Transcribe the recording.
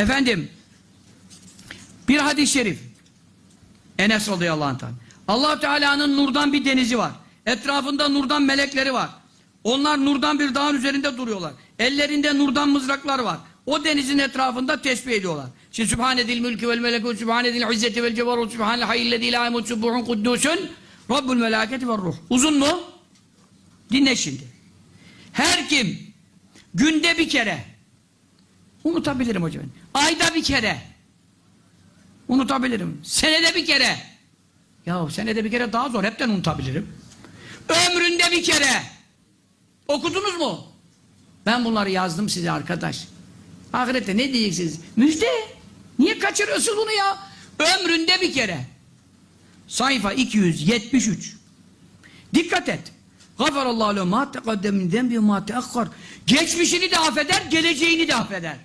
Efendim bir hadis-i şerif Enes radıyallahu anh'tan. allah Teala'nın nurdan bir denizi var. Etrafında nurdan melekleri var. Onlar nurdan bir dağın üzerinde duruyorlar. Ellerinde nurdan mızraklar var. O denizin etrafında tesbih ediyorlar. Şimdi Sübhanedil mülkü vel melekut, Sübhanedil izzeti vel cebarut, Sübhanel hayyillezî lâ emut, kuddusun, Rabbul melâketi ve ruh. Uzun mu? Dinle şimdi. Her kim günde bir kere unutabilirim hocam. Ayda bir kere unutabilirim. Senede bir kere ya senede bir kere daha zor. Hepten unutabilirim. Ömründe bir kere okudunuz mu? Ben bunları yazdım size arkadaş. Ahirette ne diyeceksiniz? Müjde. Niye kaçırıyorsun bunu ya? Ömründe bir kere. Sayfa 273. Dikkat et. Gafarallahu lehu ma teqaddem min ve ma. Geçmişini de affeder, geleceğini de affeder.